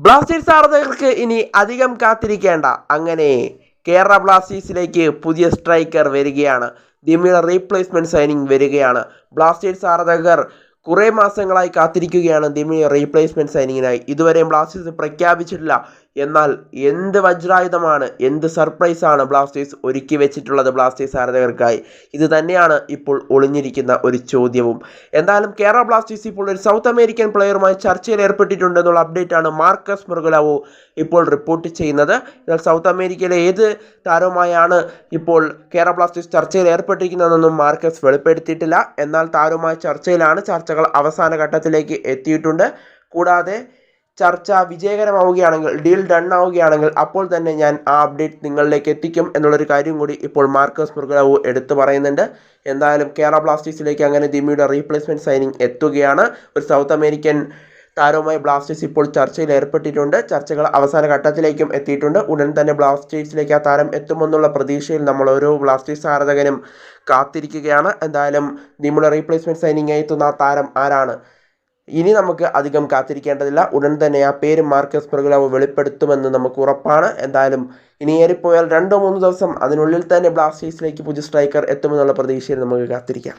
Blasters ആരാധകർക്ക് ഇനി അധികം കാത്തിരിക്കേണ്ട. അങ്ങനെ കേരള ബ്ലാസ്റ്റേഴ്സിലേക്ക് പുതിയ സ്ട്രൈക്കർ വരികയാണ്. ദിമിയുടെ റീപ്ലേസ്മെന്റ് സൈനിങ് വരികയാണ്. ബ്ലാസ്റ്റേഴ്സ് ആരാധകർ കുറേ മാസങ്ങളായി കാത്തിരിക്കുകയാണ് ദിമിയ റീപ്ലേസ്മെന്റ് സൈനിങ്ങിനായി. ഇതുവരെ ബ്ലാസ്റ്റേഴ്സ് പ്രഖ്യാപിച്ചിട്ടില്ല. എന്നാൽ എന്ത് വജ്രായുധമാണ് എന്ത് സർപ്രൈസാണ് ബ്ലാസ്റ്റേഴ്സ് ഒരുക്കി വെച്ചിട്ടുള്ളത് ബ്ലാസ്റ്റേഴ്സ് ആരാധകർക്കായി? ഇത് തന്നെയാണ് ഇപ്പോൾ ഒളിഞ്ഞിരിക്കുന്ന ഒരു ചോദ്യവും. എന്തായാലും കേരള ബ്ലാസ്റ്റേഴ്സ് ഇപ്പോൾ ഒരു സൗത്ത് അമേരിക്കൻ പ്ലെയറുമായി ചർച്ചയിൽ ഏർപ്പെട്ടിട്ടുണ്ട് എന്നുള്ള അപ്ഡേറ്റ് ആണ് മാർക്കസ് മൃഗലാവോ ഇപ്പോൾ റിപ്പോർട്ട് ചെയ്യുന്നത്. എന്നാൽ സൗത്ത് അമേരിക്കയിലെ ഏത് താരവുമായാണ് ഇപ്പോൾ കേരള ബ്ലാസ്റ്റേഴ്സ് ചർച്ചയിൽ ഏർപ്പെട്ടിരിക്കുന്നതെന്നൊന്നും മാർക്കസ് വെളിപ്പെടുത്തിയിട്ടില്ല. എന്നാൽ താരവുമായി ചർച്ചയിലാണ് ചർച്ചകൾ അവസാന ഘട്ടത്തിലേക്ക് എത്തിയിട്ടുണ്ട്. കൂടാതെ ചർച്ച വിജയകരമാവുകയാണെങ്കിൽ ഡീൽ ഡൺ ആവുകയാണെങ്കിൽ അപ്പോൾ തന്നെ ഞാൻ ആ അപ്ഡേറ്റ് നിങ്ങളിലേക്ക് എത്തിക്കും എന്നുള്ളൊരു കാര്യം കൂടി ഇപ്പോൾ മാർക്കസ് മുർഗലാവു എടുത്തു പറയുന്നുണ്ട്. എന്തായാലും കേരള ബ്ലാസ്റ്റേഴ്സിലേക്ക് അങ്ങനെ ദിമിയുടെ റീപ്ലേസ്മെന്റ് സൈനിങ് എത്തുകയാണ്. ഒരു സൗത്ത് അമേരിക്കൻ താരവുമായി ബ്ലാസ്റ്റേഴ്സ് ഇപ്പോൾ ചർച്ചയിൽ ഏർപ്പെട്ടിട്ടുണ്ട്. ചർച്ചകൾ അവസാന ഘട്ടത്തിലേക്കും എത്തിയിട്ടുണ്ട്. ഉടൻ തന്നെ ബ്ലാസ്റ്റേഴ്സിലേക്ക് ആ താരം എത്തുമെന്നുള്ള പ്രതീക്ഷയിൽ നമ്മൾ ഓരോ ബ്ലാസ്റ്റേഴ്സ് ആരാധകനും കാത്തിരിക്കുകയാണ്. എന്തായാലും നിങ്ങളുടെ റീപ്ലേസ്മെന്റ് സൈനിങ് ആയി എത്തുന്ന ആ താരം ആരാണ്? ഇനി നമുക്ക് അധികം കാത്തിരിക്കേണ്ടതില്ല. ഉടൻ തന്നെ ആ പേര് മാർക്കസ് പ്രഗുലാവ് വെളിപ്പെടുത്തുമെന്ന് നമുക്ക് ഉറപ്പാണ്. എന്തായാലും ഇനി ഏറിപ്പോയാൽ രണ്ടോ മൂന്നോ ദിവസം അതിനുള്ളിൽ തന്നെ ബ്ലാസ്റ്റേഴ്സിലേക്ക് പുതിയ സ്ട്രൈക്കർ എത്തുമെന്നുള്ള പ്രതീക്ഷയിൽ നമുക്ക് കാത്തിരിക്കാം.